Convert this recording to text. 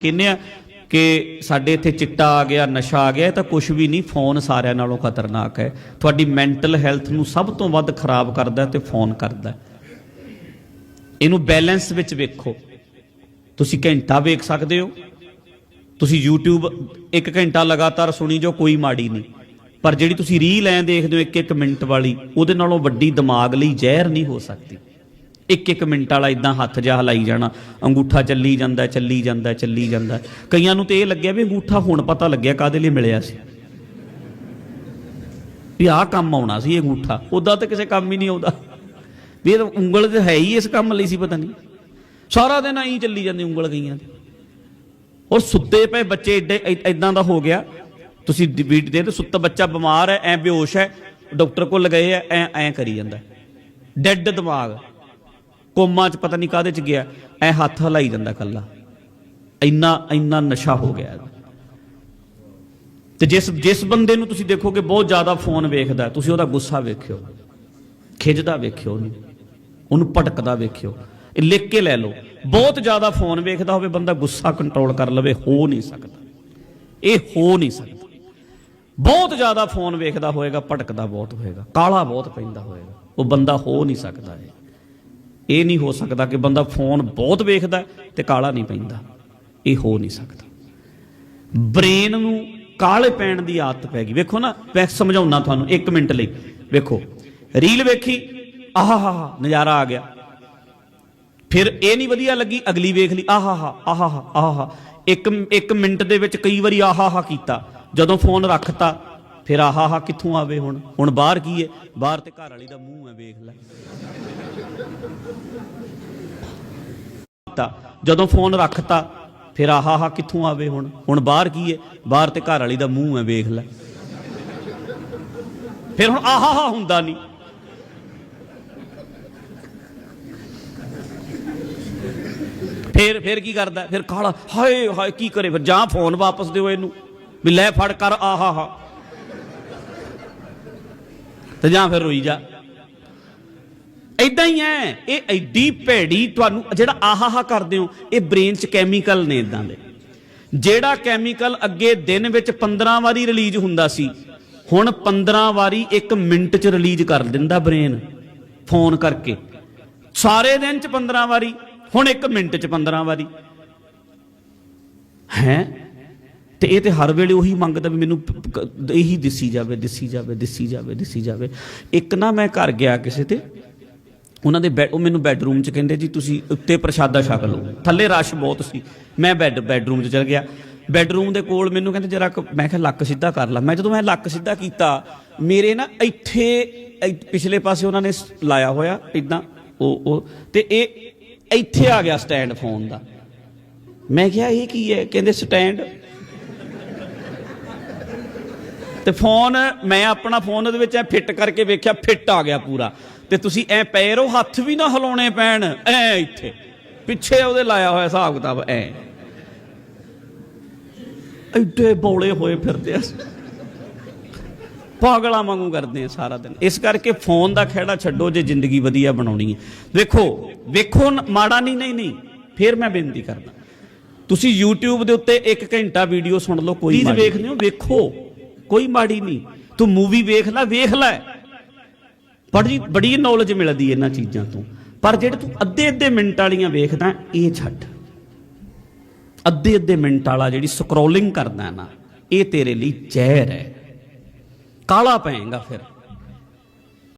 ਕਹਿੰਦੇ ਆ ਕਿ ਸਾਡੇ ਇੱਥੇ ਚਿੱਟਾ ਆ ਗਿਆ, ਨਸ਼ਾ ਆ ਗਿਆ, ਇਹ ਤਾਂ ਕੁਝ ਵੀ ਨਹੀਂ, ਫੋਨ ਸਾਰਿਆਂ ਨਾਲੋਂ ਖਤਰਨਾਕ ਹੈ। ਤੁਹਾਡੀ ਮੈਂਟਲ ਹੈਲਥ ਨੂੰ ਸਭ ਤੋਂ ਵੱਧ ਖਰਾਬ ਕਰਦਾ ਹੈ ਤੇ ਫੋਨ ਕਰਦਾ ਇਹਨੂੰ ਬੈਲੈਂਸ ਵਿੱਚ ਵੇਖੋ। ਤੁਸੀਂ ਘੰਟਾ ਵੇਖ ਸਕਦੇ ਹੋ। ਤੁਸੀਂ YouTube ਇੱਕ ਘੰਟਾ ਲਗਾਤਾਰ ਸੁਣੀ ਜੋ ਕੋਈ ਮਾੜੀ ਨਹੀਂ। ਪਰ ਜਿਹੜੀ ਤੁਸੀਂ ਰੀਲ ਐ ਦੇਖਦੇ ਹੋ ਇੱਕ ਇੱਕ ਮਿੰਟ ਵਾਲੀ, ਉਹਦੇ ਨਾਲੋਂ ਵੱਡੀ ਦਿਮਾਗ ਲਈ ਜ਼ਹਿਰ ਨਹੀਂ ਹੋ ਸਕਦੀ। ਇੱਕ ਇੱਕ ਮਿੰਟ ਵਾਲਾ ਇਦਾਂ ਹੱਥ ਜਿਹਾ ਹਲਾਈ ਜਾਣਾ। ਅੰਗੂਠਾ ਚੱਲੀ ਜਾਂਦਾ ਚੱਲੀ ਜਾਂਦਾ ਚੱਲੀ ਜਾਂਦਾ। ਕਈਆਂ ਨੂੰ ਤੇ ਇਹ ਲੱਗਿਆ ਵੀ ਅੰਗੂਠਾ ਹੁਣ ਪਤਾ ਲੱਗਿਆ ਕਾਦੇ ਲਈ ਮਿਲਿਆ ਸੀ। ਵੀ ਆਹ ਕੰਮ ਆਉਣਾ ਸੀ ਇਹ ਅੰਗੂਠਾ। ਉਦਾਂ ਤਾਂ ਕਿਸੇ ਕੰਮ ਹੀ ਨਹੀਂ ਆਉਂਦਾ। ਵੀ ਇਹ ਤਾਂ ਉਂਗਲ ਤੇ ਹੈ ਹੀ ਇਸ ਕੰਮ ਲਈ ਸੀ, ਪਤਾ ਨਹੀਂ। ਸਾਰਾ ਦਿਨ ਐਂ ਚੱਲੀ ਜਾਂਦੀ ਉਂਗਲ ਗਈਆਂ ਦੀ ਔਰ ਸੁੱਤੇ ਪਏ ਬੱਚੇ ਏਡੇ ਇਦਾਂ ਦਾ ਹੋ ਗਿਆ। ਤੁਸੀਂ ਵੀਡੀਓ ਦੇ ਤੇ ਸੁੱਤਾ ਬੱਚਾ ਬਿਮਾਰ ਹੈ, ਐ ਬੇਹੋਸ਼ ਹੈ, ਡਾਕਟਰ ਕੋਲ ਗਏ ਐ ਐ ਐ ਕਰੀ ਜਾਂਦਾ। ਡੈੱਡ ਦਿਮਾਗ। ਕੋਮਾ ਚ ਪਤਾ ਨਹੀਂ ਕਾਹਦੇ ਚ ਗਿਆ। ਐ ਹੱਥ ਹਲਾਈ ਜਾਂਦਾ ਕੱਲਾ ਇੰਨਾ ਇੰਨਾ ਨਸ਼ਾ ਹੋ ਗਿਆ ਤੇ ਜਿਸ ਜਿਸ ਬੰਦੇ ਨੂੰ ਤੁਸੀਂ ਦੇਖੋਗੇ ਬਹੁਤ ਜ਼ਿਆਦਾ ਫੋਨ ਵੇਖਦਾ ਤੁਸੀਂ ਉਹਦਾ ਗੁੱਸਾ ਵੇਖਿਓ। ਖਿੱਚਦਾ ਵੇਖਿਓ ਉਹਨੂੰ। ਉਹਨੂੰ ਭਟਕਦਾ ਵੇਖਿਓ। ਇਹ ਲਿਖ ਕੇ ਲੈ ਲਓ। ਬਹੁਤ ਜ਼ਿਆਦਾ ਫੋਨ ਵੇਖਦਾ ਹੋਵੇ, ਬੰਦਾ ਗੁੱਸਾ ਕੰਟਰੋਲ ਕਰ ਲਵੇ, ਹੋ ਨਹੀਂ ਸਕਦਾ। ਇਹ ਹੋ ਨਹੀਂ ਸਕਦਾ। ਬਹੁਤ ਜ਼ਿਆਦਾ ਫੋਨ ਵੇਖਦਾ ਹੋਏਗਾ, ਭਟਕਦਾ ਬਹੁਤ ਹੋਏਗਾ। ਕਾਲਾ ਬਹੁਤ ਪੈਂਦਾ ਹੋਏਗਾ। ਉਹ ਬੰਦਾ ਹੋ ਨਹੀਂ ਸਕਦਾ ਇਹ। ਇਹ ਨਹੀਂ ਹੋ ਸਕਦਾ ਕਿ ਬੰਦਾ ਫੋਨ ਬਹੁਤ ਵੇਖਦਾ ਤੇ ਕਾਲਾ ਨਹੀਂ ਪੈਂਦਾ। ਇਹ ਹੋ ਨਹੀਂ ਸਕਦਾ। ਬ੍ਰੇਨ ਨੂੰ ਕਾਲੇ ਪੈਣ ਦੀ ਆਦਤ ਪੈ ਗਈ। ਵੇਖੋ ਨਾ, ਮੈਂ ਸਮਝਾਉਣਾ ਤੁਹਾਨੂੰ 1 ਮਿੰਟ ਲਈ। ਵੇਖੋ, ਰੀਲ ਵੇਖੀ ਆਹਾਹਾ ਨਜ਼ਾਰਾ ਆ ਗਿਆ। ਫਿਰ ਇਹ ਨਹੀਂ ਵਧੀਆ ਲੱਗੀ, ਅਗਲੀ ਵੇਖ ਲਈ, ਆਹਾਹਾ ਆਹਾਹਾ ਆਹਾਹਾ। ਇੱਕ ਇੱਕ ਮਿੰਟ ਦੇ ਵਿੱਚ ਕਈ ਵਾਰੀ ਆਹਾਹਾ ਕੀਤਾ। ਜਦੋਂ ਫੋਨ ਰੱਖਤਾ, ਫਿਰ ਆਹਾਹਾ ਕਿੱਥੋਂ ਆਵੇ ਹੁਣ? ਹੁਣ ਬਾਹਰ ਕੀ ਹੈ ਬਾਹਰ ਤੇ ਘਰ ਵਾਲੀ ਦਾ ਮੂੰਹ ਹੈ, ਵੇਖ ਲੈ। ਕੀਤਾ ਜਦੋਂ ਫੋਨ ਰੱਖਤਾ, ਫਿਰ ਆਹਾਹਾ ਕਿੱਥੋਂ ਆਵੇ ਹੁਣ? ਹੁਣ ਬਾਹਰ ਕੀ ਹੈ ਬਾਹਰ ਤੇ ਘਰ ਵਾਲੀ ਦਾ ਮੂੰਹ ਹੈ ਵੇਖ ਲੈ। ਫਿਰ ਹੁਣ ਆਹਾਹਾ ਹੁੰਦਾ ਨਹੀਂ ਫਿਰ ਫਿਰ ਕੀ ਕਰਦਾ? ਫਿਰ ਕਾਲਾ, ਹਾਏ ਹਾਏ, ਕੀ ਕਰੇ? ਫਿਰ ਜਾਂ ਫੋਨ ਵਾਪਸ ਦਿਓ ਇਹਨੂੰ, ਵੀ ਲੈ ਫੜ ਕਰ ਆਹਾਹਾ ਤੇ ਜਾਂ ਫਿਰ ਰੋਈ ਜਾ। ਇਦਾਂ ਹੀ ਐ। ਇਹ ਐਡੀ ਭੈੜੀ ਤੁਹਾਨੂੰ ਜਿਹੜਾ ਆਹਾਹਾ ਕਰਦੇ ਹੋ, ਇਹ ਬ੍ਰੇਨ 'ਚ ਕੈਮੀਕਲ ਨੇ ਇਦਾਂ ਦੇ। ਜਿਹੜਾ ਕੈਮੀਕਲ ਅੱਗੇ ਦਿਨ ਵਿੱਚ 15 ਵਾਰੀ ਰਿਲੀਜ਼ ਹੁੰਦਾ ਸੀ, ਹੁਣ 15 ਵਾਰੀ 1 ਮਿੰਟ 'ਚ ਰਿਲੀਜ਼ ਕਰ ਦਿੰਦਾ ਬ੍ਰੇਨ ਫੋਨ ਕਰਕੇ। ਸਾਰੇ ਦਿਨ 'ਚ 15 ਵਾਰੀ, ਹੁਣ 1 ਮਿੰਟ 'ਚ 15 ਵਾਰੀ। ਹੈ? ਤੇ ਇਹ ਤੇ ਹਰ ਵੇਲੇ ਉਹੀ ਮੰਗਦਾ ਵੀ ਮੈਨੂੰ ਇਹੀ ਦਿਸੀ ਜਾਵੇ ਦਿਸੀ ਜਾਵੇ ਦਿਸੀ ਜਾਵੇ ਦਿਸੀ ਜਾਵੇ। ਇੱਕ ਨਾ ਮੈਂ ਘਰ ਗਿਆ ਕਿਸੇ ਤੇ ਉਹਨਾਂ ਦੇ ਬੈਡ ਉਹ ਮੈਨੂੰ ਬੈੱਡਰੂਮ 'ਚ ਕਹਿੰਦੇ, ਜੀ, ਤੁਸੀਂ ਉੱਤੇ ਪ੍ਰਸ਼ਾਦਾ ਛਕ ਲਓ। ਥੱਲੇ ਰਸ਼ ਬਹੁਤ ਸੀ। ਮੈਂ ਬੈੱਡ ਬੈੱਡਰੂਮ 'ਚ ਚਲ ਗਿਆ। ਬੈੱਡਰੂਮ ਦੇ ਕੋਲ ਮੈਨੂੰ ਕਹਿੰਦੇ, ਜਰਾ ਮੈਂ ਕਿਹਾ, ਲੱਕ ਸਿੱਧਾ ਕਰ ਲਾ। ਮੈਂ ਜਦੋਂ ਮੈਂ ਲੱਕ ਸਿੱਧਾ ਕੀਤਾ, ਮੇਰੇ ਨਾ ਇੱਥੇ ਪਿਛਲੇ ਪਾਸੇ ਉਹਨਾਂ ਨੇ ਲਾਇਆ ਹੋਇਆ ਇਦਾਂ, ਉਹ ਉਹ, ਤੇ ਇਹ ਇੱਥੇ ਆ ਗਿਆ ਸਟੈਂਡ ਫੋਨ ਦਾ। ਮੈਂ ਕਿਹਾ, ਇਹ ਕੀ ਹੈ? ਕਹਿੰਦੇ ਸਟੈਂਡ ਤੇ ਫੋਨ ਮੈਂ ਆਪਣਾ ਫੋਨ ਉਹਦੇ ਵਿੱਚ ਐ ਫਿੱਟ ਕਰਕੇ ਵੇਖਿਆ ਫਿੱਟ ਆ ਗਿਆ ਪੂਰਾ। ਤੇ ਤੁਸੀਂ ਐ ਪੈਰੋ ਹੱਥ ਵੀ ਨਾ ਹਿਲਾਉਣੇ ਪੈਣ ਐ ਇੱਥੇ। ਪਿੱਛੇ ਉਹਦੇ ਲਾਇਆ ਹੋਇਆ ਹਿਸਾਬ ਕਿਤਾਬ ਐ। ਐਡੇ ਬੌਲੇ ਹੋਏ ਫਿਰਦੇ ਆ। ਪਾਗਲਾਂ ਵਾਂਗੂ ਕਰਦੇ ਆ ਸਾਰਾ ਦਿਨ। ਇਸ ਕਰਕੇ ਫੋਨ ਦਾ ਖਹਿੜਾ ਛੱਡੋ ਜੇ ਜ਼ਿੰਦਗੀ ਵਧੀਆ ਬਣਾਉਣੀ ਹੈ। ਵੇਖੋ ਵੇਖੋ ਮਾੜਾ ਨਹੀਂ ਨਹੀਂ ਨਹੀਂ ਫਿਰ ਮੈਂ ਬੇਨਤੀ ਕਰਦਾ। ਤੁਸੀਂ YouTube ਦੇ ਉੱਤੇ 1 ਘੰਟਾ ਵੀਡੀਓ ਸੁਣ ਲਓ ਕੋਈ ਚੀਜ਼ ਵੇਖਦੇ ਹੋ ਵੇਖੋ। ਕੋਈ ਮਾੜੀ ਨਹੀਂ। ਤੂੰ ਮੂਵੀ ਵੇਖ ਲੈ ਵੇਖ ਲੈ। ਬੜੀ ਬੜੀ ਨੌਲੇਜ ਮਿਲਦੀ ਇਹਨਾਂ ਚੀਜ਼ਾਂ ਤੋਂ। ਪਰ ਜਿਹੜੇ ਤੂੰ ਅੱਧੇ ਅੱਧੇ ਮਿੰਟ ਵਾਲੀਆਂ ਵੇਖਦਾ, ਇਹ ਛੱਡ। ਅੱਧੇ ਅੱਧੇ ਮਿੰਟ ਵਾਲਾ ਜਿਹੜੀ ਸਕਰੋਲਿੰਗ ਕਰਦਾ ਨਾ, ਇਹ ਤੇਰੇ ਲਈ ਜ਼ਹਿਰ ਹੈ। ਕਾਲਾ ਪਏਗਾ ਫਿਰ।